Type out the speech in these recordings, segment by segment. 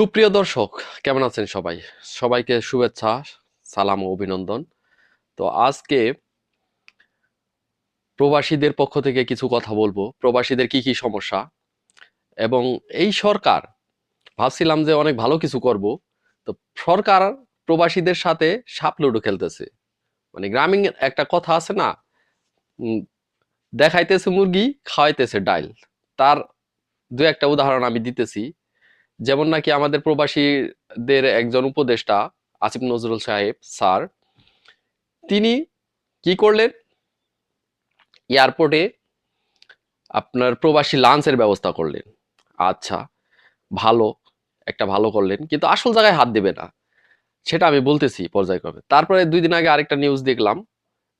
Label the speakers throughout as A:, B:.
A: সুপ্রিয় দর্শক, কেমন আছেন সবাই? সবাইকে শুভেচ্ছা, সালাম ও অভিনন্দন। তো আজকে প্রবাসীদের পক্ষ থেকে কিছু কথা বলব। প্রবাসীদের কি কি সমস্যা? এবং এই সরকার, ভাবছিলাম যে অনেক ভালো কিছু করব। তো সরকার প্রবাসীদের সাথে সাপ লুডো খেলতেছে। মানে গ্রামীণ একটা কথা আছে না দেখাইতেছে মুরগি, খাওয়াইতেছে ডাইল। তার দু একটা উদাহরণ আমি দিতেছি। যেমন নাকি আমাদের প্রবাসীদের একজন উপদেষ্টা আসিফ নজরুল সাহেব, স্যার, তিনি কি করলেন? এয়ারপোর্টে আপনার প্রবাসী লাঞ্চের ব্যবস্থা করলেন। আচ্ছা ভালো, একটা ভালো করলেন, কিন্তু আসল জায়গায় হাত দেবে না। সেটা আমি বলতেছি পর্যায়ক্রমে। তারপরে দুই দিন আগে আরেকটা নিউজ দেখলাম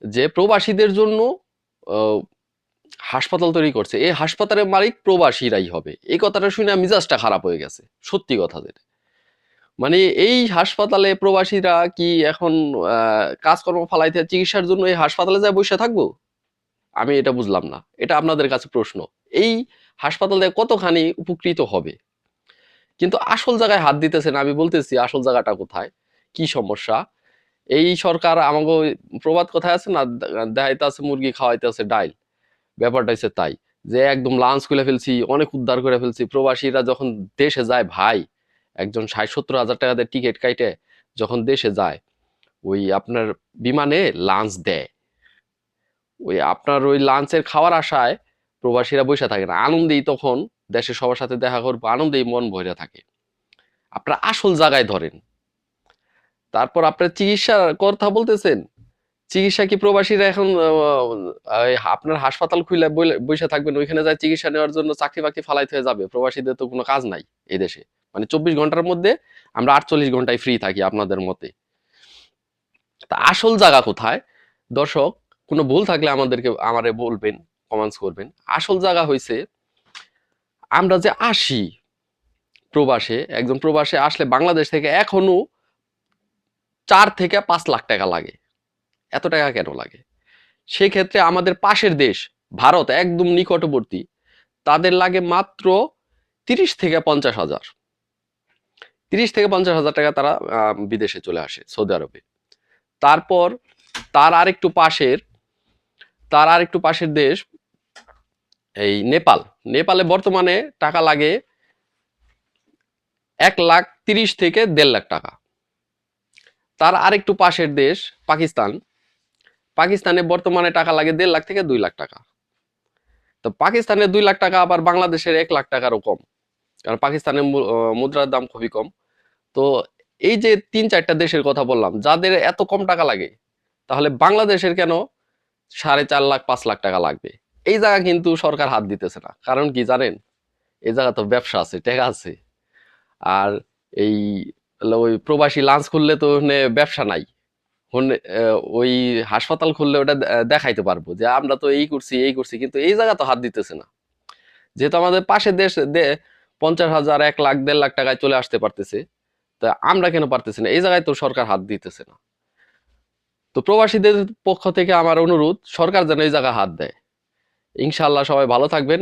A: যে প্রবাসীদের জন্য হাসপাতাল তৈরি করছে। এই হাসপাতালের মালিক প্রবাসীরাই হবে। এই কথাটা শুনে মিজাজটা খারাপ হয়ে গেছে। সত্যি কথা যেটা। মানে এই হাসপাতালে প্রবাসীরা কি এখন কাজকর্ম ফালাইতে চিকিৎসার জন্য এই হাসপাতালে যায় বসে থাকব? আমি এটা বুঝলাম না। এটা আপনাদের কাছে প্রশ্ন। এই হাসপাতালে কতখানি উপকৃত হবে? কিন্তু আসল জায়গায় হাত দিতেছেন, আমি বলতেছি আসল জায়গাটা কোথায়? কি সমস্যা? এই সরকার আমাকে প্রবাদ কথায় আছে না দেখাইতে আছে, মুরগি খাওয়াইতে আছে, ডাইল। ব্যাপারটা হচ্ছে তাই, যে একদম লাঞ্চ করে ফেলছি, অনেক উদ্ধার করে ফেলছি। প্রবাসীরা যখন দেশে যায়, ভাই, একজন ষাট সত্তর হাজার টাকাতে টিকিট কাইটে যখন দেশে যায়, ওই আপনার বিমানে লাঞ্চ দেয়। ওই আপনার ওই লাঞ্চের খাওয়ার আশায় প্রবাসীরা বসে থাকে না। আনন্দেই তখন দেশের সবার সাথে দেখা করব, আনন্দেই মন ভরে থাকে। আপনার আসল জায়গায় ধরেন। তারপর আপনার চিকিৎসার কথা বলতেছেন চিকিৎসা কি প্রবাসীরা এখন আপনার হাসপাতাল খুলে বসে থাকবেন, ওইখানে যায় চিকিৎসা নেওয়ার জন্য চাকরি বাকরি ফালাইতে হয়ে যাবে। প্রবাসীদের তো কোনো কাজ নাই এই দেশে। মানে চব্বিশ ঘণ্টার মধ্যে আমরা আটচল্লিশ ঘন্টায় ফ্রি থাকি আপনাদের মতে। তা আসল জায়গা কোথায়? দর্শক, কোনো ভুল থাকলে আমাদেরকে, আমারে বলবেন কমেন্টস করবেন। আসল জায়গা হইছে, আমরা যে আসি প্রবাসে, একজন প্রবাসে আসলে বাংলাদেশ থেকে এখনও চার থেকে পাঁচ লাখ টাকা লাগে। এত টাকা কেন লাগে? সেক্ষেত্রে আমাদের পাশের দেশ, ভারত, একদম নিকটবর্তী, তাদের লাগে মাত্র তিরিশ থেকে পঞ্চাশ হাজার। তিরিশ থেকে পঞ্চাশ হাজার টাকা তারা বিদেশে চলে আসে, সৌদি আরবে। তারপর তার আরেকটু পাশের, তার আরেকটু পাশের দেশ, এই নেপাল। নেপালে বর্তমানে টাকা লাগে এক লাখ তিরিশ থেকে দেড় লাখ টাকা। তার আরেকটু পাশের দেশ, পাকিস্তান। পাকিস্তানে বর্তমানে টাকা লাগে দেড় লাখ থেকে দুই লাখ টাকা। তো পাকিস্তানের দুই লাখ টাকা, আবার বাংলাদেশের এক লাখ টাকারও কম। কারণ পাকিস্তানের মুদ্রার দাম খুবই কম। তো এই যে তিন চারটা দেশের কথা বললাম, যাদের এত কম টাকা লাগে, তাহলে বাংলাদেশের কেন সাড়ে চার লাখ, পাঁচ লাখ টাকা লাগবে? এই জায়গা কিন্তু সরকার হাত দিতেছে না। কারণ কি জানেন? এই জায়গা তো ব্যবসা আছে, টাকা আছে। আর এই ওই প্রবাসী লাঞ্চ খুললে তো ব্যবসা নাই। ওই হাসপাতাল খুললে ওটা দেখাইতে পারব যে আমরা তো এই করছি এই করছি, কিন্তু এই জায়গা তো হাত দিতেছে না। যেহেতু আমাদের পাশের দেশ পঞ্চাশ হাজার, এক লাখ, দেড় লাখ টাকায় চলে আসতে পারতেছে, তা আমরা কেন পারতেছি না? এই জায়গায় তো সরকার হাত দিতেছে না। তো প্রবাসীদের পক্ষ থেকে আমার অনুরোধ, সরকার যেন এই জায়গায় হাত দেয়। ইনশাল্লাহ সবাই ভালো থাকবেন।